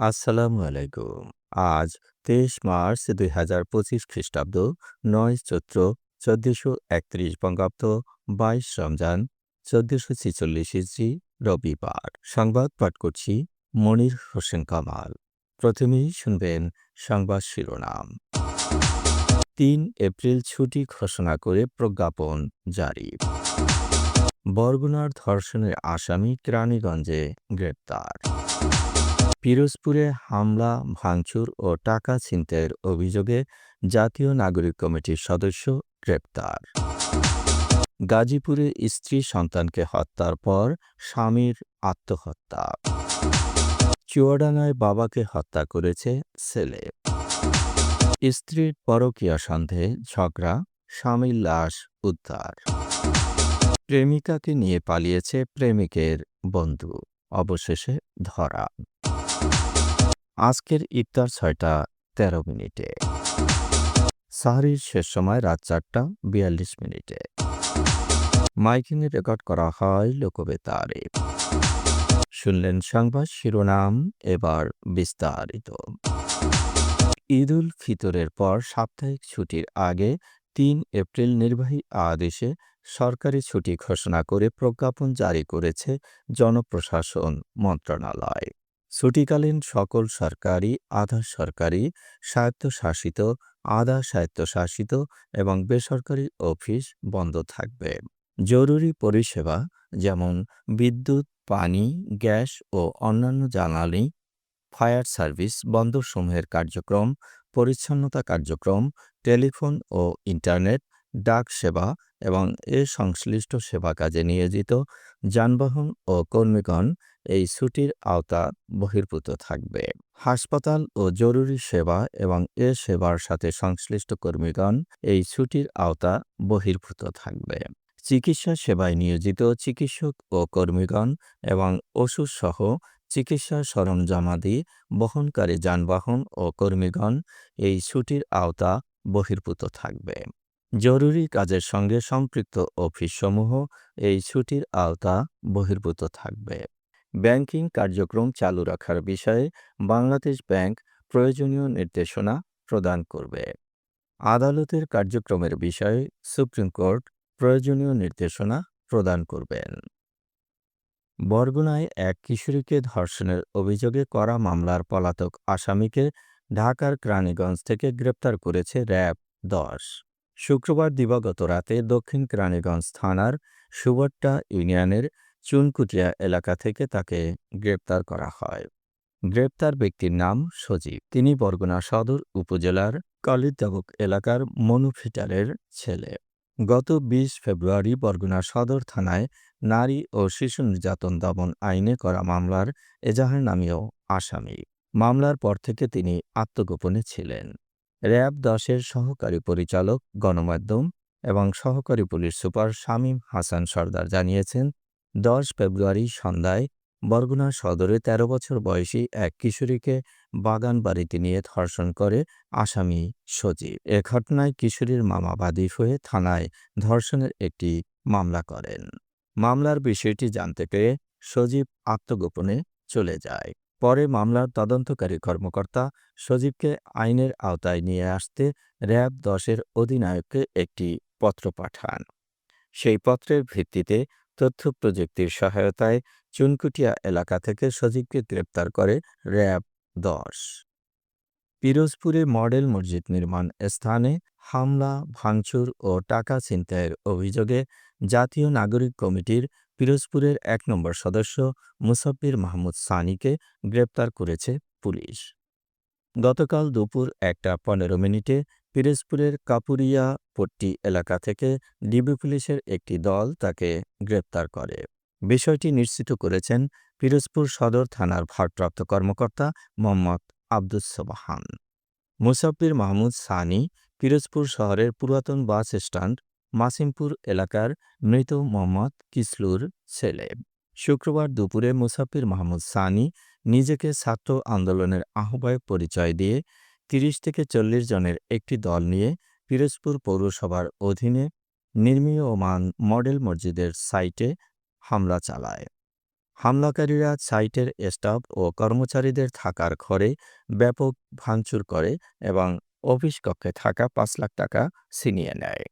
আসসালামু আলাইকুম। আজ তেইশ মার্চ দুই হাজার পঁচিশ খ্রিস্টাব্দ, নয় চৈত্র চোদ্দশো একত্রিশ বঙ্গাব্দ, বাইশ রমজান চোদ্দশো ছিচল্লিশ ইসি রবিবার। সংবাদ পাঠ করছি মনির হোসেন কামাল। প্রথমেই শুনবেন সংবাদ শিরোনাম। তিন এপ্রিল ছুটি ঘোষণা করে প্রজ্ঞাপন জারি। বরগুনার ধর্ষণের আসামি কেরানীগঞ্জে গ্রেপ্তার। পিরোজপুরে হামলা, ভাঙচুর ও টাকা ছিনতাইয়ের অভিযোগে জাতীয় নাগরিক কমিটির সদস্য গ্রেপ্তার। গাজীপুরে স্ত্রী সন্তানকে হত্যার পর স্বামীর আত্মহত্যা। চুয়াডাঙ্গায় বাবাকে হত্যা করেছে ছেলে। স্ত্রীর পরকীয়া সন্দেহে ঝগড়া, স্বামীর লাশ উদ্ধার। প্রেমিকাকে নিয়ে পালিয়েছে প্রেমিকের বন্ধু, অবশেষে ধরা। আজকের ইফতার ছয়টা, তেরো মিনিটে। সাহারির শেষ সময় রাত চারটা, বিয়াল্লিশ মিনিটে। মাইকিংয়ে রেকর্ড করা হয় লোকবেতারে। শুনলেন সংবাদ শিরোনাম, এবার বিস্তারিত। ঈদ উল ফিতরের পর সাপ্তাহিক ছুটির আগে তিন এপ্রিল নির্বাহী আদেশে সরকারি ছুটি ঘোষণা করে প্রজ্ঞাপন জারি করেছে জনপ্রশাসন মন্ত্রণালয়। ছুটিকালীন সকল সরকারি আধা সরকারি স্বায়ত্তশাসিত আধা স্বায়ত্তশাসিত এবং বেসরকারি অফিস বন্ধ থাকবে। জরুরি পরিষেবা যেমন বিদ্যুৎ, পানি, গ্যাস ও অন্যান্য জ্বালানি, ফায়ার সার্ভিস বন্দরসমূহের কার্যক্রম, পরিচ্ছন্নতা কার্যক্রম, টেলিফোন ও ইন্টারনেট, ডাক সেবা এবং এ সংশ্লিষ্ট সেবা কাজে নিয়োজিত যানবাহন ও কর্মীগণ এই ছুটির আওতা বহির্ভূত থাকবে। হাসপাতাল ও জরুরি সেবা এবং এ সেবার সাথে সংশ্লিষ্ট কর্মীগণ এই ছুটির আওতা বহির্ভূত থাকবে। চিকিৎসা সেবায় নিয়োজিত চিকিৎসক ও কর্মীগণ এবং ওষুধসহ চিকিৎসা সরঞ্জামাদি বহনকারী যানবাহন ও কর্মীগণ এই ছুটির আওতা বহির্ভূত থাকবে। জরুরি কাজের সঙ্গে সম্পৃক্ত অফিসসমূহ এই ছুটির আওতা বহির্ভূত থাকবে। ব্যাংকিং কার্যক্রম চালু রাখার বিষয়ে বাংলাদেশ ব্যাংক প্রয়োজনীয় নির্দেশনা প্রদান করবে। আদালতের কার্যক্রমের বিষয়ে সুপ্রিম কোর্ট প্রয়োজনীয় নির্দেশনা প্রদান করবেন। বরগুনায় এক কিশোরীকে ধর্ষণের অভিযোগে করা মামলার পলাতক আসামিকে ঢাকার ক্রানীগঞ্জ থেকে গ্রেপ্তার করেছে র্যাব দশ। শুক্রবার দিবাগত রাতে দক্ষিণ কেরানীগঞ্জ থানার সুবট্টা ইউনিয়নের চুনকুটিয়া এলাকা থেকে তাকে গ্রেপ্তার করা হয়। গ্রেপ্তার ব্যক্তির নাম সজীব। তিনি বরগুনা সদর উপজেলার কালিদাবক এলাকার মনুফিটারের ছেলে। গত ২০ ফেব্রুয়ারি বরগুনা সদর থানায় নারী ও শিশু নির্যাতন দমন আইনে করা মামলার এজাহার নামীয় আসামি। মামলার পর থেকে তিনি আত্মগোপনে ছিলেন। র্যাব দশের সহকারী পরিচালক, গণমাধ্যম এবং সহকারী পুলিশ সুপার শামীম হাসান সর্দার জানিয়েছেন, দশ ফেব্রুয়ারি সন্ধ্যায় বরগুনা সদরে ১৩ বছর বয়সী এক কিশোরীকে বাগান বাড়িতে নিয়ে ধর্ষণ করে আসামি সজীব। এ ঘটনায় কিশোরীর মামা বাদী হয়ে থানায় ধর্ষণের একটি মামলা করেন। মামলার বিষয়টি জানতে পেরে সজীব আত্মগোপনে চলে যায়। পরে মামলার তদন্তকারী কর্মকর্তা সজীবকে আইনের আওতায় নিয়ে আসতে র্যাব দশের অধিনায়ককে একটি পত্র পাঠান। সেই পত্রের ভিত্তিতে তথ্য প্রযুক্তির সহায়তায় চুনকুটিয়া এলাকা থেকে সজীবকে গ্রেপ্তার করে র্যাব দশ। পিরোজপুরে মডেল মসজিদ নির্মাণ স্থানে হামলা, ভাঙচুর ও টাকা ছিনতাইয়ের অভিযোগে জাতীয় নাগরিক কমিটির পিরোজপুরের এক নম্বর সদস্য মুসাফির মাহমুদ সানিকে গ্রেপ্তার করেছে পুলিশ। গতকাল দুপুর একটা পনেরো মিনিটে পিরোজপুরের কাপুরিয়া পট্টি এলাকা থেকে ডিবি পুলিশের একটি দল তাকে গ্রেপ্তার করে। বিষয়টি নিশ্চিত করেছেন পিরোজপুর সদর থানার ভারপ্রাপ্ত কর্মকর্তা মোহাম্মদ আব্দুস সোবাহান। মুসাফির মাহমুদ সানি পিরোজপুর শহরের পুরাতন বাস স্ট্যান্ড মাসিমপুর এলাকার মৃত মোহাম্মদ কিসলুর ছেলে। শুক্রবার দুপুরে মুসাফির মাহমুদ সানি নিজেকে ছাত্র আন্দোলনের আহ্বায়ক পরিচয় দিয়ে তিরিশ থেকে চল্লিশ জনের একটি দল নিয়ে পিরোজপুর পৌরসভার অধীনে নির্মীয়মান মডেল মসজিদের সাইটে হামলা চালায়। হামলাকারীরা সাইটের স্টাফ ও কর্মচারীদের থাকার ঘরে ব্যাপক ভাঙচুর করে এবং অফিস কক্ষে থাকা পাঁচ লাখ টাকা ছিনিয়ে নেয়।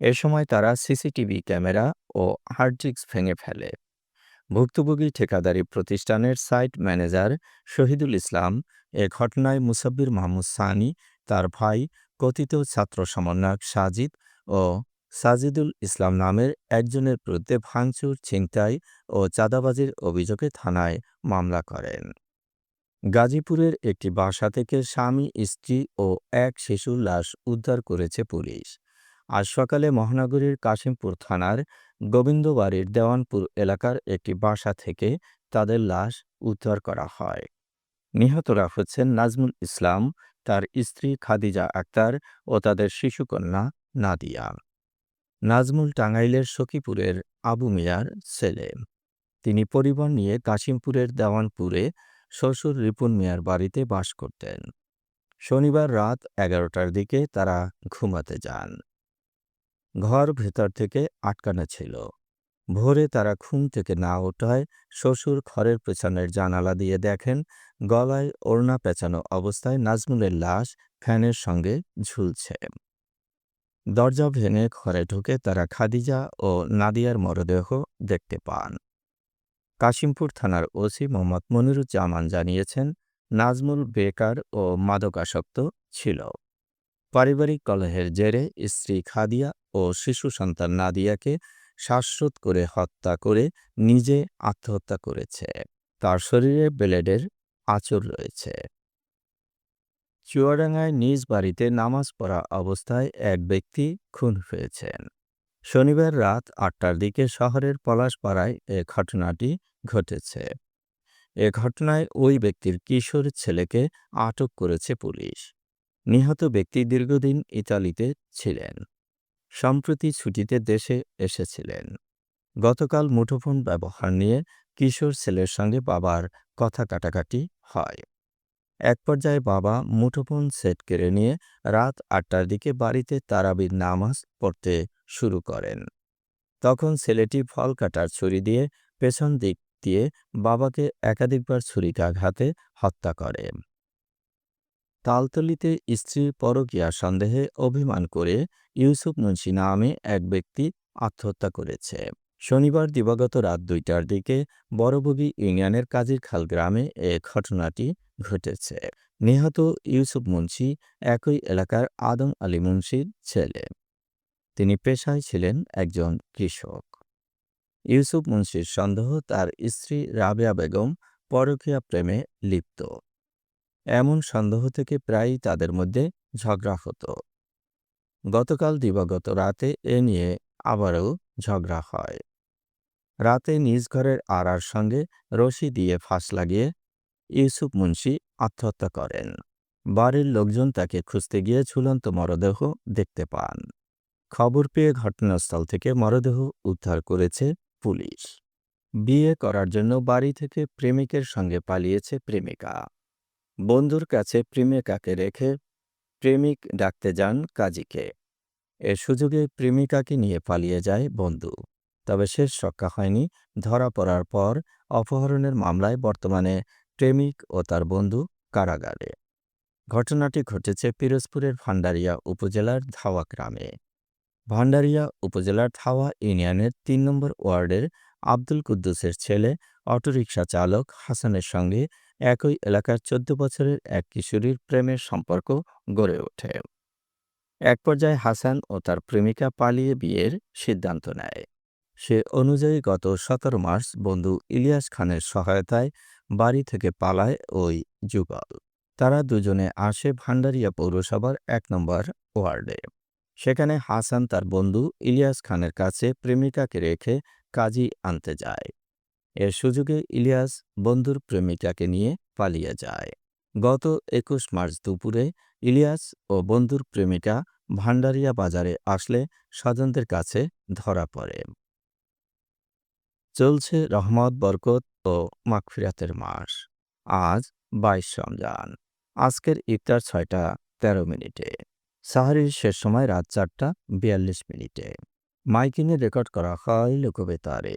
এ সময় তারা সিসিটিভি ক্যামেরা ও হার্ড ডিস্ক ভেঙে ফেলে। ভুক্তভোগী ঠিকাদারি প্রতিষ্ঠানের সাইট ম্যানেজার শহীদুল ইসলাম এ ঘটনায় মুসাব্বির মাহমুদ সানি, তার ভাই কথিত ছাত্র সমন্বয়ক সাজিদ ও সাজিদুল ইসলাম নামের একজনের বিরুদ্ধে ভাঙচুর, ছিনতাই ও চাঁদাবাজির অভিযোগে থানায় মামলা করেন। গাজীপুরের একটি বাসা থেকে স্বামী, স্ত্রী ও এক শিশুর লাশ উদ্ধার করেছে পুলিশ। আজ সকালে মহানগরীর কাশিমপুর থানার গোবিন্দবাড়ির দেওয়ানপুর এলাকার একটি বাসা থেকে তাদের লাশ উদ্ধার করা হয়। নিহতরা হচ্ছেন নাজমুল ইসলাম, তার স্ত্রী খাদিজা আক্তার ও তাদের শিশুকন্যা নাদিয়া। নাজমুল টাঙ্গাইলের সখীপুরের আবু মিয়ার ছেলে। তিনি পরিবার নিয়ে কাশিমপুরের দেওয়ানপুরে শ্বশুর রিপুন মিয়ার বাড়িতে বাস করতেন। শনিবার রাত এগারোটার দিকে তারা ঘুমাতে যান। ঘর ভেতর থেকে আটকানো ছিল। ভোরে তারা ঘুম থেকে না ওঠায় শ্বশুর ঘরের পেছনের জানালা দিয়ে দেখেন, গলায় ওড়না পেঁচানো অবস্থায় নাজমুলের লাশ ফ্যানের সঙ্গে ঝুলছে। দরজা ভেঙে ঘরে ঢুকে তারা খাদিজা ও নাদিয়ার মরদেহ দেখতে পান। কাশিমপুর থানার ওসি মোহাম্মদ মনিরুজ্জামান জানিয়েছেন, নাজমুল বেকার ও মাদকাসক্ত ছিল। পারিবারিক কলহের জেরে স্ত্রী খাদিয়া ও শিশু সন্তান নাদিয়াকে শ্বাসরোধ করে হত্যা করে নিজে আত্মহত্যা করেছে। তার শরীরে ব্লেডের আচর রয়েছে। চুয়াডাঙ্গায় নিজ বাড়িতে নামাজ পড়া অবস্থায় এক ব্যক্তি খুন হয়েছেন। শনিবার রাত আটটার দিকে শহরের পলাশপাড়ায় এ ঘটনাটি ঘটেছে। এ ঘটনায় ওই ব্যক্তির কিশোর ছেলেকে আটক করেছে পুলিশ। নিহত ব্যক্তি দীর্ঘদিন ইতালিতে ছিলেন। সম্প্রতি ছুটিতে দেশে এসেছিলেন। গতকাল মুঠোফোন ব্যবহার নিয়ে কিশোর ছেলের সঙ্গে বাবার কথা কাটাকাটি হয়। এক পর্যায়ে বাবা মুঠোফোন সেট কেড়ে নিয়ে রাত আটটার দিকে বাড়িতে তারাবির নামাজ পড়তে শুরু করেন। তখন ছেলেটি ফল কাটার ছুরি দিয়ে পেছন দিক দিয়ে বাবাকে একাধিকবার ছুরিকাঘাতে হত্যা করে। তালতলিতে স্ত্রীর পরকীয়া সন্দেহে অভিমান করে ইউসুফ মুন্সি নামে এক ব্যক্তি আত্মহত্যা করেছে। শনিবার দিবাগত রাত দুইটার দিকে বড়বগি ইউনিয়নের কাজিরখাল গ্রামে এ ঘটনাটি ঘটেছে। নিহত ইউসুফ মুন্সি একই এলাকার আদম আলী মুন্সির ছেলে। তিনি পেশায় ছিলেন একজন কৃষক। ইউসুফ মুন্সির সন্দেহ তার স্ত্রী রাবেয়া বেগম পরকীয়া প্রেমে লিপ্ত। এমন সন্দেহ থেকে প্রায়ই তাদের মধ্যে ঝগড়া হতো। গতকাল দিবাগত রাতে এ নিয়ে আবারও ঝগড়া হয়। রাতে নিজ ঘরের আড়ার সঙ্গে রশি দিয়ে ফাঁস লাগিয়ে ইউসুফ মুন্সি আত্মহত্যা করেন। বাড়ির লোকজন তাকে খুঁজতে গিয়ে ঝুলন্ত মরদেহ দেখতে পান। খবর পেয়ে ঘটনাস্থল থেকে মরদেহ উদ্ধার করেছে পুলিশ। বিয়ে করার জন্য বাড়ি থেকে প্রেমিকের সঙ্গে পালিয়েছে প্রেমিকা। বন্ধুর কাছে প্রেমিকাকে রেখে প্রেমিক ডাকতে যান কাজীকে। এ সুযোগে প্রেমিকাকে নিয়ে পালিয়ে যায় বন্ধু। তবে শেষ রক্ষা হয়নি। ধরা পড়ার পর অপহরণের মামলায় বর্তমানে প্রেমিক ও তার বন্ধু কারাগারে। ঘটনাটি ঘটেছে পিরোজপুরের ভান্ডারিয়া উপজেলার ধাওয়া গ্রামে। ভান্ডারিয়া উপজেলার ধাওয়া ইউনিয়নের তিন নম্বর ওয়ার্ডের আব্দুল কুদ্দুসের ছেলে অটোরিকশা চালক হাসানের সঙ্গে একই এলাকার চোদ্দ বছরের এক কিশোরীর প্রেমের সম্পর্ক গড়ে ওঠে। এক পর্যায়ে হাসান ও তার প্রেমিকা পালিয়ে বিয়ের সিদ্ধান্ত নেয়। সে অনুযায়ী গত সতেরো মার্চ বন্ধু ইলিয়াস খানের সহায়তায় বাড়ি থেকে পালায় ওই যুগল। তারা দুজনে আসে ভান্ডারিয়া পৌরসভার এক নম্বর ওয়ার্ডে। সেখানে হাসান তার বন্ধু ইলিয়াস খানের কাছে প্রেমিকাকে রেখে কাজী আনতে যায়। এর সুযোগে ইলিয়াস বন্ধুর প্রেমিকাকে নিয়ে পালিয়ে যায়। গত একুশ মার্চ দুপুরে ইলিয়াস ও বন্ধুর প্রেমিকা ভান্ডারিয়া বাজারে আসলে স্বজনদের কাছে ধরা পড়ে। চলছে রহমত, বরকত ও মাগফিরাতের মাস। আজ বাইশ রমজান। আজকের ইফতার ছয়টা তেরো মিনিটে। সাহারির শেষ সময় রাত চারটা বিয়াল্লিশ মিনিটে। মাইকিনে রেকর্ড করা হয় লোকবেতারে।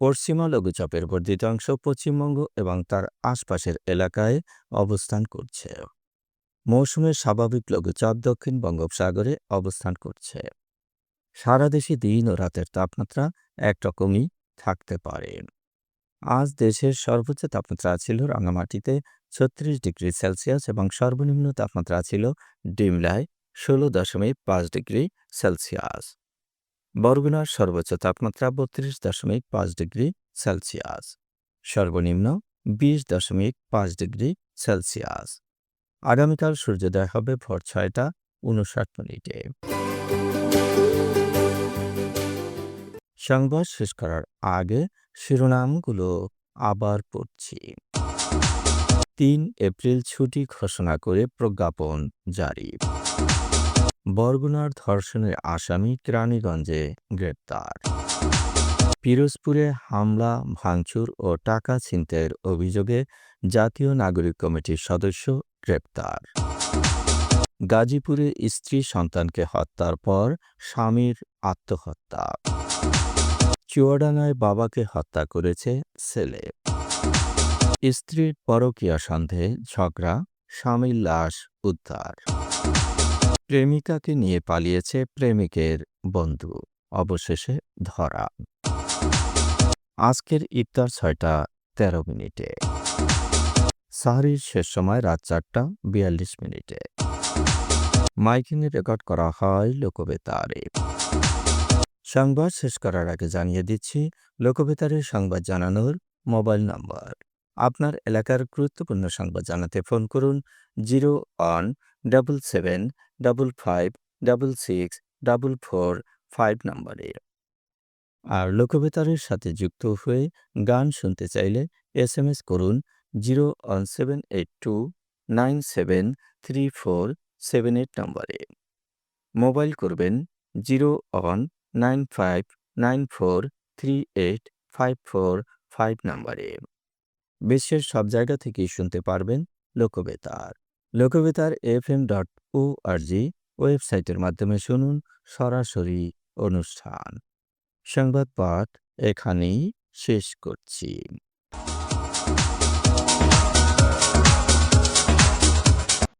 পশ্চিমা লঘুচাপের বর্ধিত অংশ পশ্চিমবঙ্গ এবং তার আশপাশের এলাকায় অবস্থান করছে। মৌসুমের স্বাভাবিক লঘুচাপ দক্ষিণ বঙ্গোপসাগরে অবস্থান করছে। সারা দেশে দিন ও রাতের তাপমাত্রা একরকমই থাকতে পারে। আজ দেশের সর্বোচ্চ তাপমাত্রা ছিল রাঙামাটিতে ছত্রিশ ডিগ্রি সেলসিয়াস এবং সর্বনিম্ন তাপমাত্রা ছিল ডিমলায় ষোলো দশমিক পাঁচ ডিগ্রি সেলসিয়াস। বরগুনার সর্বোচ্চ তাপমাত্রা বত্রিশ দশমিক পাঁচ ডিগ্রি সেলসিয়াস। সর্বনিম্ন বিশ দশমিক পাঁচ ডিগ্রি সেলসিয়াস। আগামীকাল সূর্যোদয় হবে ভোর ছয়টা উনষাট মিনিটে। সংবাদ শেষ করার আগে শিরোনামগুলো আবার পড়ছি। তিন এপ্রিল ছুটি ঘোষণা করে প্রজ্ঞাপন জারি। বরগুনার ধর্ষণের আসামি কেরানীগঞ্জে গ্রেপ্তার। পিরোজপুরে হামলা, ভাঙচুর ও টাকা ছিনতাইয়ের অভিযোগে জাতীয় নাগরিক কমিটির সদস্য গ্রেপ্তার। গাজীপুরে স্ত্রী সন্তানকে হত্যার পর স্বামীর আত্মহত্যা। চুয়াডাঙ্গায় বাবাকে হত্যা করেছে ছেলে। স্ত্রীর পরকীয়া সন্দেহে ঝগড়া, স্বামীর লাশ উদ্ধার। প্রেমিকাকে নিয়ে পালিয়েছে প্রেমিকের বন্ধু। অবশেষে ধরা। আজকের ইফতার ছয়টা তেরো মিনিটে। সাহারির শেষ সময় রাত চারটা বিয়াল্লিশ মিনিটে। মাইকিংয়ে রেকর্ড করা হয় লোকবেতারে সংবাদ শেষ করার আগে জানিয়ে দিচ্ছি, লোকবেতারে সংবাদ জানানোর মোবাইল নম্বর। আপনার এলাকার গুরুত্বপূর্ণ সংবাদ জানাতে ফোন করুন, zero one double seven double five double six double four five নম্বরে আর লোকবেতারের সাথে যুক্ত হয়ে গান শুনতে চাইলে এস এম এস করুন zero one seven eight two nine seven three four seven eight নম্বরে। মোবাইল করবেন zero one nine five nine four three eight five four five নম্বরে। বিশ্বের সব জায়গা থেকেই শুনতে পারবেন Lokbetar. Lokbetar F M dot O G ওয়েবসাইটের মাধ্যমে শুনুন সরাসরি অনুষ্ঠান। সংবাদ পাঠ এখানেই শেষ করছি।